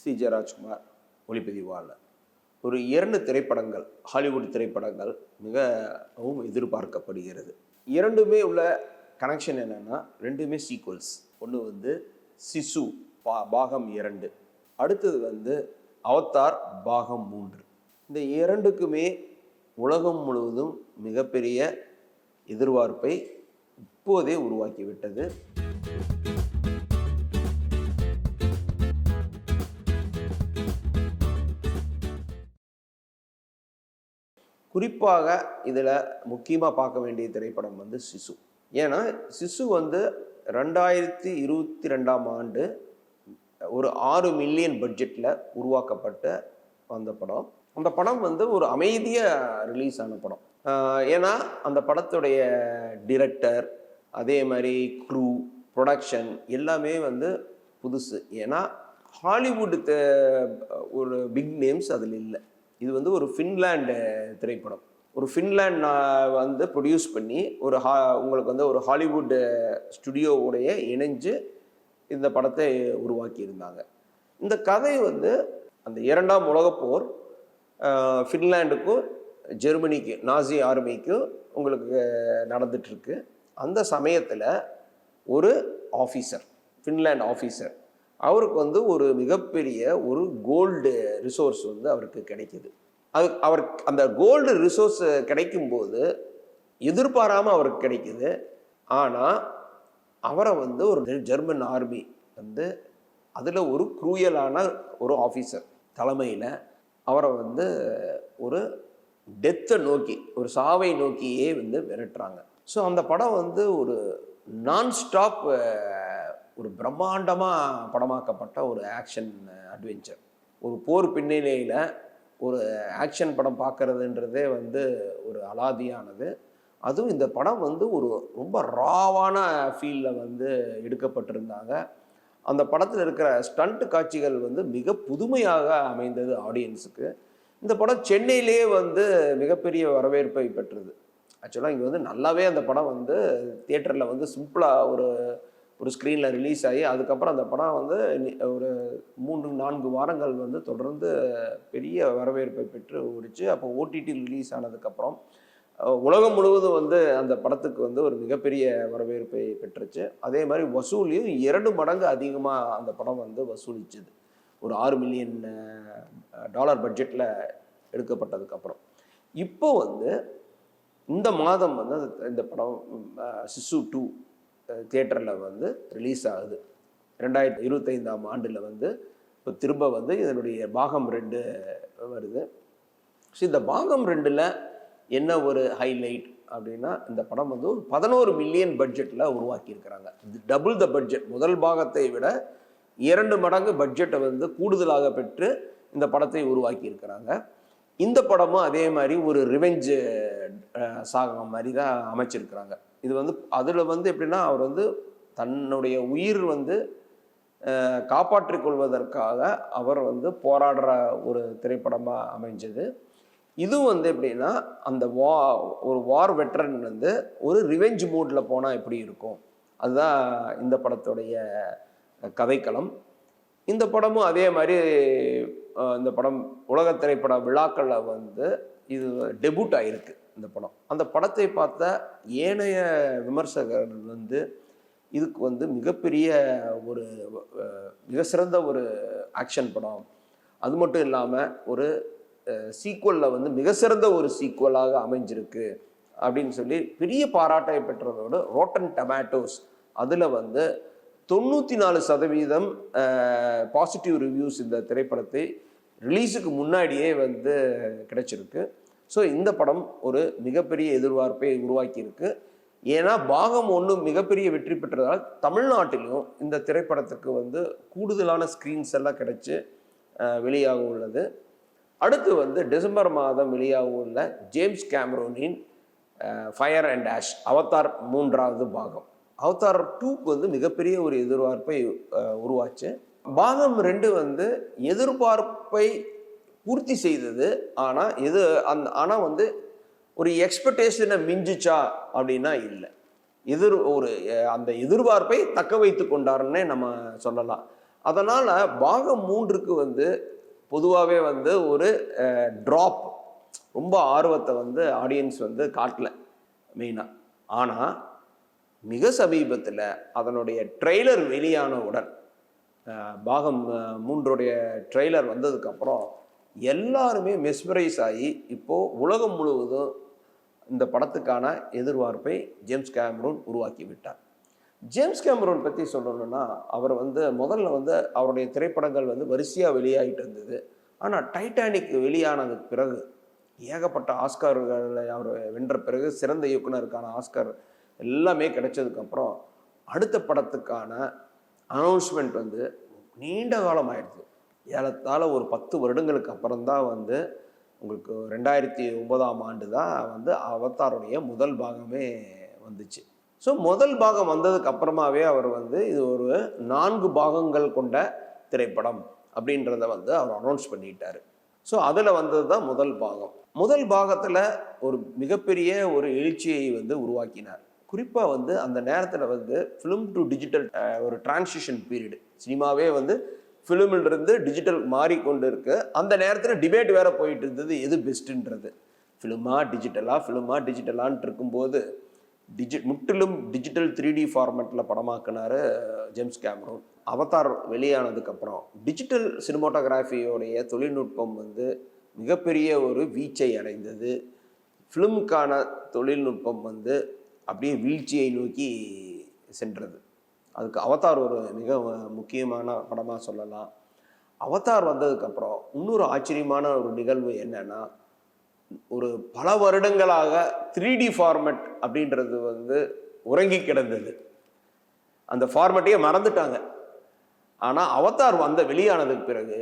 C ஜெயராஜ்குமார் ஒளிப்பதிவாளர். ஒரு இரண்டு திரைப்படங்கள் ஹாலிவுட் திரைப்படங்கள் மிகவும் எதிர்பார்க்கப்படுகிறது. இரண்டுமே உள்ள கனெக்ஷன் என்னென்னா ரெண்டுமே சீக்வல்ஸ் ஒன்று வந்து சிசு பா பாகம் இரண்டு. அடுத்தது வந்து அவதார் பாகம் மூன்று. இந்த இரண்டுக்குமே உலகம் முழுவதும் மிகப்பெரிய எதிர்பார்ப்பை இப்போதே உருவாக்கிவிட்டது. குறிப்பாக இதில் முக்கியமாக பார்க்க வேண்டிய திரைப்படம் வந்து சிசு. ஏன்னா சிசு வந்து ரெண்டாயிரத்தி இருபத்தி ரெண்டாம் ஆண்டு ஒரு ஆறு மில்லியன் பட்ஜெட்டில் உருவாக்கப்பட்ட அந்த படம். அந்த படம் வந்து ஒரு அமைதியாக ரிலீஸ் ஆன படம். ஏன்னா அந்த படத்துடைய டிரெக்டர் அதே மாதிரி க்ரூ ப்ரொடக்ஷன் எல்லாமே வந்து புதுசு. ஏன்னா ஹாலிவுட் த- ஒரு பிக் நேம்ஸ் அதில் இல்லை. இது வந்து ஒரு ஃபின்லாண்டு திரைப்படம். ஒரு ஃபின்லாண்ட் நான் வந்து ப்ரொடியூஸ் பண்ணி ஒரு ஹா உங்களுக்கு வந்து ஒரு ஹாலிவுட் ஸ்டுடியோவுடைய இணைஞ்சு இந்த படத்தை உருவாக்கியிருந்தாங்க. இந்த கதை வந்து அந்த இரண்டாம் உலகப்போர் ஃபின்லேண்டுக்கும் ஃபின்லாண்டுக்கும் ஜெர்மனிக்கு நாசி ஆர்மிக்கும் உங்களுக்கு நடந்துட்டுருக்கு. அந்த சமயத்தில் ஒரு ஆஃபீஸர் ஃபின்லாண்ட் ஆஃபீஸர் அவருக்கு வந்து ஒரு மிகப்பெரிய ஒரு கோல்டு ரிசோர்ஸ் வந்து அவருக்கு கிடைக்கிது. அது அவர் அந்த கோல்டு ரிசோர்ஸ் கிடைக்கும்போது எதிர்பாராமல் அவருக்கு கிடைக்குது. ஆனால் அவரை வந்து ஒரு ஜெர்மன் ஆர்மி வந்து அதில் ஒரு குரூயலான ஒரு ஆஃபீஸர் தலைமையில் அவரை வந்து ஒரு டெத்தை நோக்கி ஒரு சாவை நோக்கியே வந்து விரட்டுறாங்க. ஸோ அந்த படம் வந்து ஒரு நான் ஸ்டாப் ஒரு பிரம்மாண்டமாக படமாக்கப்பட்ட ஒரு ஆக்ஷன் அட்வென்ச்சர் ஒரு போர் பின்னணியில் ஒரு ஆக்ஷன் படம் பார்க்கறதுன்றதே வந்து ஒரு அலாதியானது. அதுவும் இந்த படம் வந்து ஒரு ரொம்ப ராவான ஃபீலில் வந்து எடுக்கப்பட்டிருந்தாங்க. அந்த படத்தில் இருக்கிற ஸ்டண்ட் காட்சிகள் வந்து மிக புதுமையாக அமைந்தது ஆடியன்ஸுக்கு இந்த படம் சென்னையிலேயே வந்து மிகப்பெரிய வரவேற்பை பெற்றது. ஆக்சுவலாக இங்கே வந்து நல்லாவே அந்த படம் வந்து தியேட்டரில் வந்து சிம்பிளாக ஒரு ஒரு ஸ்க்ரீனில் ரிலீஸ் ஆகி அதுக்கப்புறம் அந்த படம் வந்து ஒரு மூன்று நான்கு வாரங்கள் வந்து தொடர்ந்து பெரிய வரவேற்பை பெற்று ஓடிச்சு. அப்போ ஓடிடி ரிலீஸ் ஆனதுக்கப்புறம் உலகம் முழுவதும் வந்து அந்த படத்துக்கு வந்து ஒரு மிகப்பெரிய வரவேற்பை பெற்றுச்சு. அதே மாதிரி வசூலையும் இரண்டு மடங்கு அதிகமாக அந்த படம் வந்து வசூலிச்சுது. ஒரு ஆறு மில்லியன் டாலர் பட்ஜெட்டில் எடுக்கப்பட்டதுக்கப்புறம். இப்போ வந்து இந்த மாதம் வந்து அந்த- இந்த படம் சிசு டூ தியேட்டரில் வந்து ரிலீஸ் ஆகுது. ரெண்டாயிரத்தி இருபத்தைந்தாம் ஆண்டில் வந்து இப்போ திரும்ப வந்து இதனுடைய பாகம் ரெண்டு வருது. ஸோ இந்த பாகம் ரெண்டில் என்ன ஒரு ஹைலைட் அப்படின்னா இந்த படம் வந்து ஒரு பதினோரு மில்லியன் பட்ஜெட்டில் உருவாக்கியிருக்கிறாங்க. டபுள் த பட்ஜெட் முதல் பாகத்தை விட இரண்டு மடங்கு பட்ஜெட்டை வந்து கூடுதலாக பெற்று இந்த படத்தை உருவாக்கியிருக்கிறாங்க. இந்த படமும் அதே மாதிரி ஒரு ரிவெஞ்சு சாகம் மாதிரி தான் அமைச்சிருக்கிறாங்க. இது வந்து அதில் வந்து எப்படின்னா அவர் வந்து தன்னுடைய உயிர் வந்து காப்பாற்றிக்கொள்வதற்காக காப்பாற்றிக் கொள்வதற்காக அவர் வந்து போராடுற ஒரு திரைப்படமாக அமைஞ்சது. இதுவும் வந்து எப்படின்னா அந்த வா ஒரு வார் வெட்டரன் வந்து ஒரு ரிவெஞ்ச் மூடில் போனால் எப்படி இருக்கும்? அதுதான் இந்த படத்துடைய கதைக்களம். இந்த படமும் அதே மாதிரி இந்த படம் உலக திரைப்பட விழாக்களில் வந்து இது டெபுட் ஆகிருக்கு இந்த படம். அந்த படத்தை பார்த்த ஏனைய விமர்சகர்கள் வந்து இதுக்கு வந்து மிகப்பெரிய ஒரு மிக சிறந்த ஒரு ஆக்ஷன் படம். அது மட்டும் இல்லாமல் ஒரு சீக்குவலில் வந்து மிக சிறந்த ஒரு சீக்குவலாக அமைஞ்சிருக்கு அப்படின்னு சொல்லி பெரிய பாராட்டை பெற்றதோடு ரோட்டன் டொமேட்டோஸ் அதில் வந்து தொண்ணூற்றி நாலு சதவீதம் பாசிட்டிவ் ரிவ்யூஸ் இந்த திரைப்படத்தை ரிலீஸுக்கு முன்னாடியே வந்து கிடைச்சிருக்கு. ஸோ இந்த படம் ஒரு மிகப்பெரிய எதிர்பார்ப்பை உருவாக்கியிருக்கு. ஏன்னா பாகம் ஒன்று மிகப்பெரிய வெற்றி பெற்றதால் தமிழ்நாட்டிலும் இந்த திரைப்படத்துக்கு வந்து கூடுதலான ஸ்க்ரீன்ஸ் எல்லாம் கிடைச்சி வெளியாக உள்ளது. அடுத்து வந்து டிசம்பர் மாதம் வெளியாக உள்ள ஜேம்ஸ் கேமரோனின் ஃபயர் அண்ட் ஆஷ் அவதார் மூன்றாவது பாகம். அவதார் டூக்கு வந்து மிகப்பெரிய ஒரு எதிர்பார்ப்பை உருவாச்சு. பாகம் ரெண்டு வந்து எதிர்பார்ப்பை பூர்த்தி செய்தது. ஆனால் எது அந்த ஆனால் வந்து ஒரு எக்ஸ்பெக்டேஷனை மிஞ்சிச்சா அப்படின்னா இல்லை. எதிர் ஒரு அந்த எதிர்பார்ப்பை தக்க வைத்து கொண்டாருன்னே நம்ம சொல்லலாம். அதனால் பாகம் மூன்றுக்கு வந்து பொதுவாகவே வந்து ஒரு ட்ராப் ரொம்ப ஆர்வத்தை வந்து ஆடியன்ஸ் வந்து காட்டல மெயினாக ஆனால் மிக சமீபத்தில் அதனுடைய ட்ரெய்லர் வெளியானவுடன் பாகம் மூன்றுடைய ட்ரெய்லர் வந்ததுக்கப்புறம் எல்லாருமே மெஸ்மரைஸ் ஆகி இப்போது உலகம் முழுவதும் இந்த படத்துக்கான எதிர்பார்ப்பை ஜேம்ஸ் கேமரூன் உருவாக்கி விட்டார். ஜேம்ஸ் கேமரூன் பற்றி சொல்லணும்னா அவர் வந்து முதல்ல வந்து அவருடைய திரைப்படங்கள் வந்து வரிசையாக வெளியாகிட்டு இருந்தது. ஆனால் டைட்டானிக் வெளியானதுக்கு பிறகு ஏகப்பட்ட ஆஸ்கார்களை அவர் வென்ற பிறகு சிறந்த இயக்குனருக்கான ஆஸ்கார் எல்லாமே கிடைச்சதுக்கப்புறம் அடுத்த படத்துக்கான அனௌன்ஸ்மெண்ட் வந்து நீண்ட காலம் ஆயிடுது ஏலத்தால் ஒரு பத்து வருடங்களுக்கு அப்புறம் தான் வந்து உங்களுக்கு ரெண்டாயிரத்தி ஒன்பதாம் ஆண்டு தான் வந்து அவத்தாருடைய முதல் பாகமே வந்துச்சு. ஸோ முதல் பாகம் வந்ததுக்கு அப்புறமாவே அவர் வந்து இது ஒரு நான்கு பாகங்கள் கொண்ட திரைப்படம் அப்படின்றத வந்து அவர் அனௌன்ஸ் பண்ணிட்டார். ஸோ அதில் வந்தது தான் முதல் பாகம். முதல் பாகத்தில் ஒரு மிகப்பெரிய ஒரு எழுச்சியை வந்து உருவாக்கினார். குறிப்பாக வந்து அந்த நேரத்தில் வந்து ஃபிலிம் டு டிஜிட்டல் ஒரு டிரான்சிஷன் பீரியடு சினிமாவே வந்து ஃபிலிமில் இருந்து டிஜிட்டல் மாறிக்கொண்டு இருக்கு அந்த நேரத்தில் டிபேட் வேற போயிட்டு இருந்தது எது பெஸ்ட்டுன்றது ஃபிலிமா டிஜிட்டலா ஃபிலிமா டிஜிட்டலான்ட்டு இருக்கும்போது டிஜி முற்றிலும் டிஜிட்டல் த்ரீ டி ஃபார்மேட்டில் படமாக்குனாரு ஜேம்ஸ் கேமரூன். அவதார் வெளியானதுக்கப்புறம் டிஜிட்டல் சினிமோட்டோகிராஃபியோடைய தொழில்நுட்பம் வந்து மிகப்பெரிய ஒரு வீச்சை அடைந்தது. ஃபிலிமுக்கான தொழில்நுட்பம் வந்து அப்படியே வீழ்ச்சியை நோக்கி சென்றது. அதுக்கு அவதார் ஒரு மிக முக்கியமான படமாக சொல்லலாம். அவதார் வந்ததுக்கப்புறம் இன்னொரு ஆச்சரியமான ஒரு நிகழ்வு என்னன்னா ஒரு பல வருடங்களாக த்ரீ டி ஃபார்மேட் அப்படின்றது வந்து உறங்கி கிடந்தது. அந்த ஃபார்மெட்டையே மறந்துட்டாங்க. ஆனால் அவதார் வந்த வெளியானதுக்கு பிறகு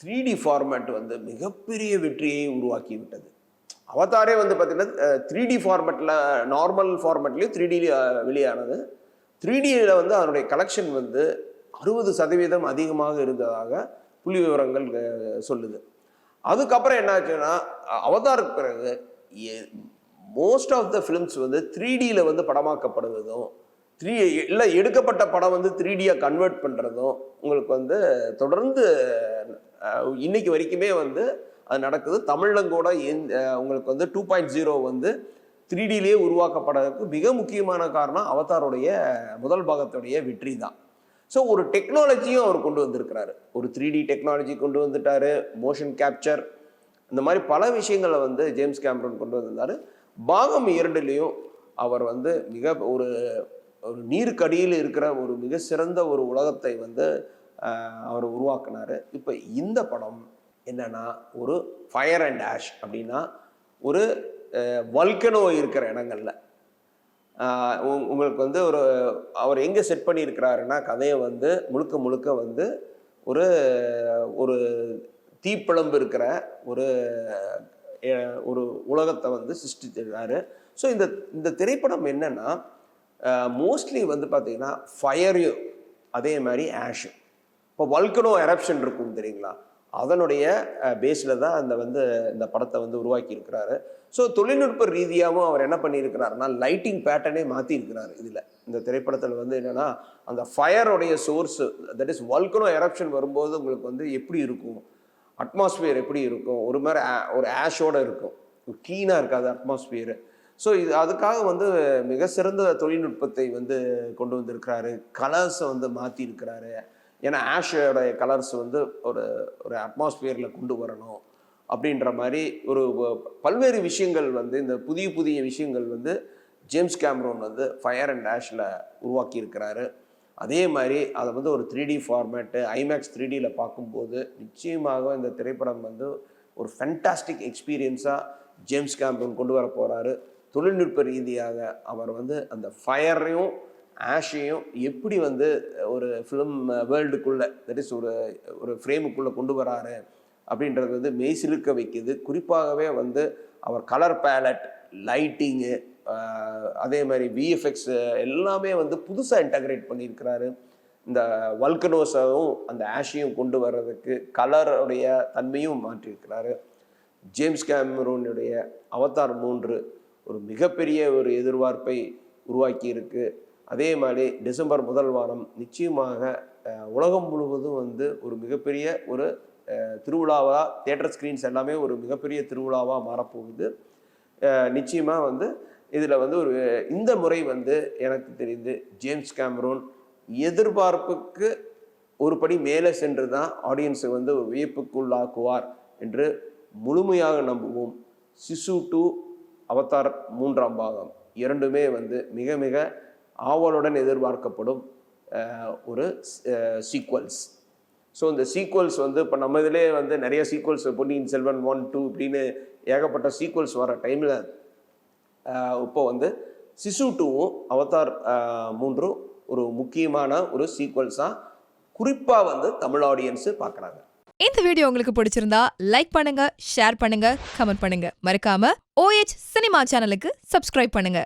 த்ரீ டி ஃபார்மேட் வந்து மிகப்பெரிய வெற்றியை உருவாக்கி விட்டது. அவதாரே வந்து பார்த்தீங்கன்னா த்ரீ டி ஃபார்மேட்டில் நார்மல் ஃபார்மேட்லேயும் த்ரீ டி வெளியானது. த்ரீ டியில் வந்து அதனுடைய கலெக்ஷன் வந்து அறுபது சதவீதம் அதிகமாக இருந்ததாக புள்ளி விவரங்கள் சொல்லுது. அதுக்கப்புறம் என்னாச்சுன்னா அவதாருக்கு பிறகு மோஸ்ட் ஆஃப் த ஃபிலிம்ஸ் வந்து த்ரீ டியில் வந்து படமாக்கப்படுவதும் த்ரீ இல்லை எடுக்கப்பட்ட படம் வந்து த்ரீ டியாக கன்வெர்ட் பண்ணுறதும் உங்களுக்கு வந்து தொடர்ந்து இன்னைக்கு வரைக்குமே வந்து அது நடக்குது. தமிழில் கூட உங்களுக்கு வந்து டூ பாயிண்ட் ஜீரோ வந்து த்ரீ டிலேயே உருவாக்கப்படுறதுக்கு மிக முக்கியமான காரணம் அவதாருடைய முதல் பாகத்துடைய வெற்றி தான். ஸோ ஒரு டெக்னாலஜியும் அவர் கொண்டு வந்திருக்கிறாரு. ஒரு த்ரீ டி டெக்னாலஜி கொண்டு வந்துட்டாரு. மோஷன் கேப்சர் இந்த மாதிரி பல விஷயங்களை வந்து ஜேம்ஸ் கேமரன் கொண்டு வந்திருந்தாரு. பாகம் இரண்டுலேயும் அவர் வந்து மிக ஒரு ஒரு நீருக்கடியில் இருக்கிற ஒரு மிக சிறந்த ஒரு உலகத்தை வந்து அவர் உருவாக்குனார். இப்போ இந்த படம் என்னன்னா ஒரு ஃபயர் அண்ட் ஆஷ் அப்படின்னா ஒரு வல்கனோ இருக்கிற இடங்களில். உங்களுக்கு வந்து ஒரு அவர் எங்கே செட் பண்ணியிருக்கிறாருன்னா கதையை வந்து முழுக்க முழுக்க வந்து ஒரு ஒரு தீப்பிழம்பு இருக்கிற ஒரு ஒரு உலகத்தை வந்து சிருஷ்டித்திருக்காரு ஸோ இந்த இந்த திரைப்படம் என்னென்னா மோஸ்ட்லி வந்து பார்த்தீங்கன்னா ஃபயரையும் அதே மாதிரி ஆஷும் இப்போ வல்கனோ எரப்ஷன் இருக்கும் தெரியுங்களா? அதனுடைய பேஸில் தான் அந்த வந்து இந்த படத்தை வந்து உருவாக்கி இருக்கிறாரு ஸோ தொழில்நுட்ப ரீதியாகவும் அவர் என்ன பண்ணியிருக்கிறாருன்னா லைட்டிங் பேட்டர்னே மாற்றிருக்கிறார் இதில். இந்த திரைப்படத்தில் வந்து என்னென்னா அந்த ஃபயருடைய source that is volcano eruption வரும்போது உங்களுக்கு வந்து எப்படி இருக்கும்? அட்மாஸ்பியர் எப்படி இருக்கும்? ஒரு மாதிரி ஒரு ஆஷோடு இருக்கும். க்ளீனாக இருக்காது அட்மாஸ்பியர் ஸோ இது அதுக்காக வந்து மிக சிறந்த தொழில்நுட்பத்தை வந்து கொண்டு வந்திருக்கிறாரு. கலர்ஸை வந்து மாற்றிருக்கிறாரு ஏன்னா ஆஷோடைய கலர்ஸ் வந்து ஒரு ஒரு அட்மாஸ்பியரில் கொண்டு வரணும் அப்படின்ற மாதிரி ஒரு பல்வேறு விஷயங்கள் வந்து இந்த புதிய புதிய விஷயங்கள் வந்து ஜேம்ஸ் கேமரோன் வந்து ஃபயர் அண்ட் ஆஷில் உருவாக்கியிருக்கிறாரு. அதே மாதிரி அதை வந்து ஒரு three D format IMAX three டியில் பார்க்கும்போது நிச்சயமாக இந்த திரைப்படம் வந்து ஒரு ஃபென்டாஸ்டிக் எக்ஸ்பீரியன்ஸாக ஜேம்ஸ் கேமரோன் கொண்டு வர போகிறாரு தொழில்நுட்ப ரீதியாக அவர் வந்து அந்த ஃபயரையும் ஆஷையும் எப்படி வந்து ஒரு ஃபிலிம் வேர்ல்டுக்குள்ளே தட் இஸ் ஒரு ஒரு ஃப்ரேமுக்குள்ளே கொண்டு வராரு அப்படின்றது வந்து மெய்சிலுக்க வைக்குது. குறிப்பாகவே வந்து அவர் கலர் பேலட் லைட்டிங்கு அதே மாதிரி விஎஃப்எக்ஸ் எல்லாமே வந்து புதுசாக இன்டகிரேட் பண்ணியிருக்கிறாரு. இந்த வல்கனோஸாவும் அந்த ஆஷையும் கொண்டு வர்றதுக்கு கலருடைய தன்மையும் மாற்றியிருக்கிறாரு. ஜேம்ஸ் கேமரூனுடைய அவதார் மூன்று ஒரு மிகப்பெரிய ஒரு எதிர்பார்ப்பை உருவாக்கியிருக்கு. அதே மாதிரி டிசம்பர் முதல் வாரம் நிச்சயமாக உலகம் முழுவதும் வந்து ஒரு மிகப்பெரிய ஒரு திருவிழாவாக தேட்டர் ஸ்க்ரீன்ஸ் எல்லாமே ஒரு மிகப்பெரிய திருவிழாவாக மாறப்போகுது. நிச்சயமாக வந்து இதில் வந்து ஒரு இந்த முறை வந்து எனக்கு தெரிந்து ஜேம்ஸ் கேமரோன் எதிர்பார்ப்புக்கு ஒரு படி மேலே சென்று தான் ஆடியன்ஸை வந்து ஒரு வியப்புக்குள்ளாக்குவார் என்று முழுமையாக நம்புவோம். சிசு டூ அவதார் மூன்றாம் பாகம் இரண்டுமே வந்து மிக மிக ஆவலுடன் எதிர்பார்க்கப்படும் ஒரு சீக்வல்ஸ் ஸோ இந்த சீக்வல்ஸ் வந்து இப்போ நம்ம இதிலே வந்து நிறைய sequels Ponniyin Selvan one two இப்படின்னு ஏகப்பட்ட சீக்வல்ஸ் வர டைமில் இப்போ வந்து சிசு டூவும் அவதார் மூன்றும் ஒரு முக்கியமான ஒரு சீக்வல்ஸாக குறிப்பாக வந்து தமிழ் ஆடியன்ஸு பார்க்குறாங்க இந்த வீடியோ உங்களுக்கு பிடிச்சிருந்தா லைக் பண்ணுங்க ஷேர் பண்ணுங்க கமெண்ட் பண்ணுங்க. மறக்காம ஓஎச் சினிமா சேனலுக்கு சப்ஸ்கிரைப் பண்ணுங்க.